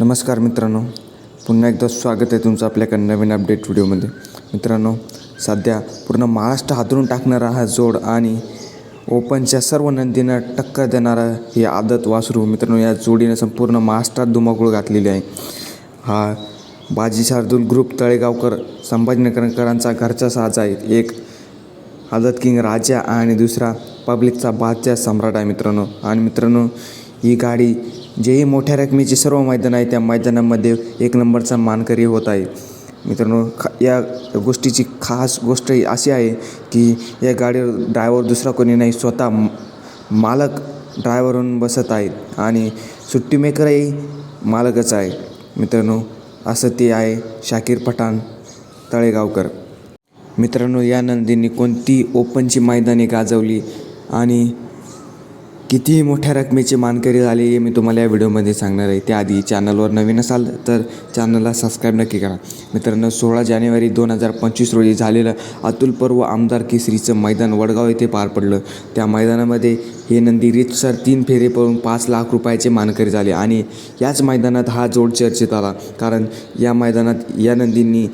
नमस्कार मित्रांनो. पुन्हा एकदा स्वागत आहे तुमचं आपल्याकडे नवीन अपडेट व्हिडिओमध्ये. मित्रांनो सध्या पूर्ण महाराष्ट्र हादरून टाकणारा हा जोड आणि ओपनच्या सर्व नंदींना टक्कर देणारा हे आदत वासरू. मित्रांनो या जोडीने संपूर्ण महाराष्ट्रात धुमाकूळ घातलेली आहे. हा बाजी शार्दूल ग्रुप तळेगावकर संभाजीनगरकरांचा घरचा साज आहे. एक आदत किंग राजा आणि दुसरा पब्लिकचा बादच्या सम्राट आहे मित्रांनो. आणि मित्रांनो ही गाडी जेही मोठ्या रकमेचे सर्व मैदान आहे त्या मैदानामध्ये एक नंबरचा मानकरी होत आहे. मित्रांनो खा या गोष्टीची खास गोष्ट अशी आहे की या गाडीवर ड्रायव्हर दुसरा कोणी नाही स्वतः मालक ड्रायव्हरहून बसत आहेत आणि सुट्टी मेकरही मालकच आहे. मित्रांनो असं ते आहे शाकीर पठाण तळेगावकर. मित्रांनो या नंदींनी कोणती ओपनची मैदाने गाजवली आणि कितीही मोठ्या रकमेचे मानकरी झाले हे मी तुम्हाला या व्हिडिओमध्ये सांगणार आहे. त्याआधी चॅनलवर नवीन असाल तर चॅनलला सबस्क्राईब नक्की करा. मित्रांनो सोळा जानेवारी दोन हजार पंचवीस रोजी झालेलं अतुल पर्व आमदार केसरीचं मैदान वडगाव येथे पार पडलं. त्या मैदानामध्ये हे नंदी रीतसर तीन फेरे पळून पाच लाख रुपयाचे मानकरी झाले आणि याच मैदानात हा जोड चर्चेत आला. कारण या मैदानात या नंदींनी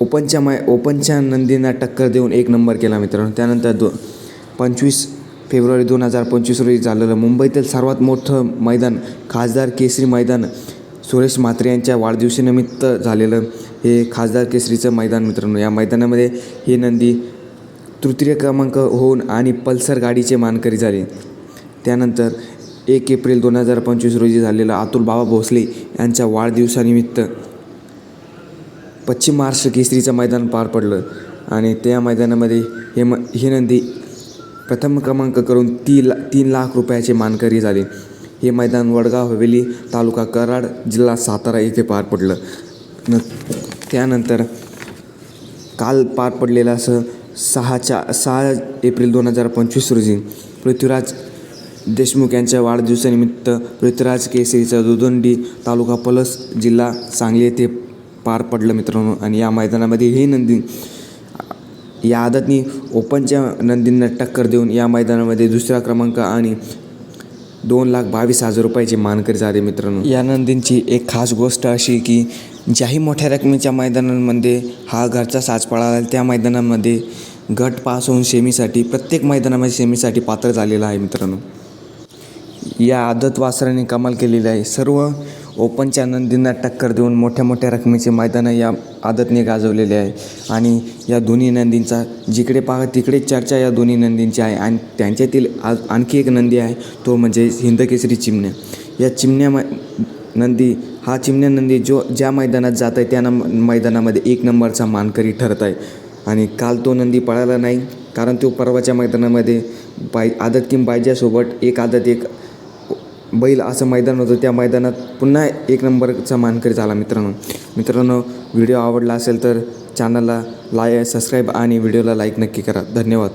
ओपनच्या मै ओपनच्या नंदींना टक्कर देऊन एक नंबर केला मित्रांनो. त्यानंतर दो पंचवीस फेब्रुवारी दोन हजार पंचवीस रोजी झालेलं मुंबईतील सर्वात मोठं मैदान खासदार केसरी मैदान सुरेश म्हात्रे यांच्या वाढदिवसानिमित्त झालेलं हे खासदार केसरीचं मैदान मित्रांनो. या मैदानामध्ये ही नंदी तृतीय क्रमांक होऊन आणि पल्सर गाडीचे मानकरी झाले. त्यानंतर एक एप्रिल दोन हजार पंचवीस रोजी झालेलं अतुल बाबा भोसले यांच्या वाढदिवसानिमित्त पश्चिम महाराष्ट्र केसरीचं मैदान पार पडलं. आणि त्या मैदानामध्ये हे म ही नंदी प्रथम क्रमांक करून ती ला तीन लाख रुपयाचे मानकरी झाले. हे मैदान वडगाव हवेली तालुका कराड जिल्हा सातारा येथे पार पडलं. न त्यानंतर काल पार पडलेलं असं सहाच्या सहा एप्रिल दोन हजार पंचवीस रोजी पृथ्वीराज देशमुख यांच्या वाढदिवसानिमित्त पृथ्वीराज केसरीचा दुदंडी तालुका पलस जिल्हा सांगली येथे पार पडलं मित्रांनो. आणि या मैदानामध्ये हे नंदी या आदतनी ओपनच्या नंदींना टक्कर देऊन या मैदानामध्ये दुसरा क्रमांक आणि दोन लाख बावीस हजार रुपयाचे मानकरी झाले मित्रांनो. या नंदींची एक खास गोष्ट अशी की ज्याही मोठ्या रकमेच्या मैदानांमध्ये हा घरचा साज पळाला त्या मैदानामध्ये गट पास होऊन सेमीसाठी प्रत्येक मैदानामध्ये सेमीसाठी पात्र झालेला आहे मित्रांनो. या आदत वासराने कमाल केलेली आहे. सर्व ओपनच्या नंदींना टक्कर देऊन मोठ्या मोठ्या रकमेचे मैदानं या आदतने गाजवलेले आहे. आणि या दोन्ही नंदींचा जिकडे पाहा तिकडे चर्चा या दोन्ही नंदींची आहे. आणि त्यांच्यातील आ आणखी एक नंदी आहे तो म्हणजे हिंदकेसरी चिमण्या. या चिमण्या मै नंदी हा चिमण्या नंदी जो ज्या मैदानात जात आहे त्या नम मैदानामध्ये एक नंबरचा मानकरी ठरत आहे. आणि काल तो नंदी पळाला नाही कारण तो परवाच्या मैदानामध्ये बाय आदत किम बायजासोबत एक आदत एक बैल असं मैदान होतं त्या मैदानात पुन्हा एक नंबरचा मानकरी झाला मित्रांनो. मित्रांनो व्हिडिओ आवडला असेल तर चॅनलला लाय सबस्क्राईब आणि व्हिडिओला लाईक नक्की करा. धन्यवाद.